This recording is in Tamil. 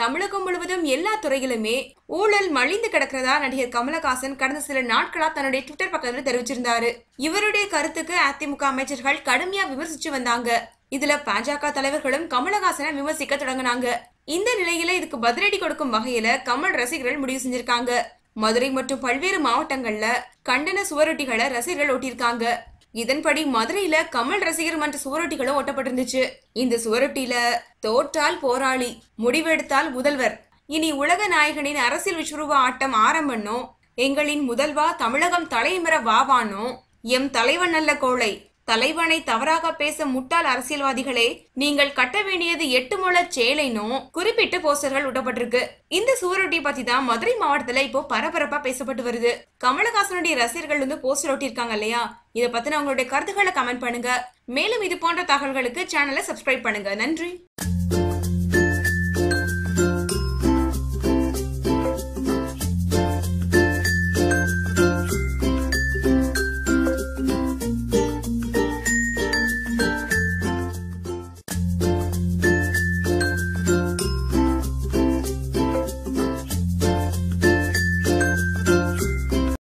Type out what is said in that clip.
தமிழகம் முழுவதும் எல்லா துறையிலுமே ஊழல் மலிந்து கிடக்கிறதா நடிகர் கமலஹாசன் கடந்த சில நாட்களா தன்னுடைய ட்விட்டர் பக்கத்துல தெரிவிச்சிருந்தாரு. இவருடைய கருத்துக்கு அதிமுக அமைச்சர்கள் கடுமையா விமர்சிச்சு வந்தாங்க. இதுல பாஜக தலைவர்களும் கமலஹாசனை விமர்சிக்க தொடங்கினாங்க. இந்த நிலையில இதுக்கு பதிலடி கொடுக்கும் வகையில கமல் ரசிகர்கள் முடிவு செஞ்சிருக்காங்க. மதுரை மற்றும் பல்வேறு மாவட்டங்கள்ல கண்டன சுவரொட்டிகளை ரசிகர்கள் ஒட்டியிருக்காங்க. இதன்படி மதுரையில கமல் ரசிகர் மன்ற சுவரொட்டிகளும் ஒட்டப்பட்டிருந்துச்சு இந்த சுவரொட்டியில தோற்றால் போராளி முடிவெடுத்தால் முதல்வர். இனி உலக நாயகனின் அரசியல் விஸ்வரூப ஆட்டம் ஆரம்பன்னோ எங்களின் முதல்வா தமிழகம் தலைமுற வாவானோ எம் தலைவன் நல்ல கோழை தலைவனை தவறாக பேச முட்டாள் அரசியல்வாதிகளே நீங்கள் கட்ட வேண்டியது எட்டு முழ சேலைனும் குறிப்பிட்ட போஸ்டர்கள் விடப்பட்டிருக்கு இந்த சுவரொட்டி பத்தி தான் மதுரை மாவட்டத்துல இப்போ பரபரப்பா பேசப்பட்டு வருது. கமலஹாசனுடைய ரசிகர்கள் வந்து போஸ்டர் ஒட்டியிருக்காங்க இல்லையா? இதை பத்தின உங்களுடைய கருத்துக்களை கமெண்ட் பண்ணுங்க. மேலும் இது போன்ற தகவல்களுக்கு சேனலை சப்ஸ்கிரைப் பண்ணுங்க. நன்றி.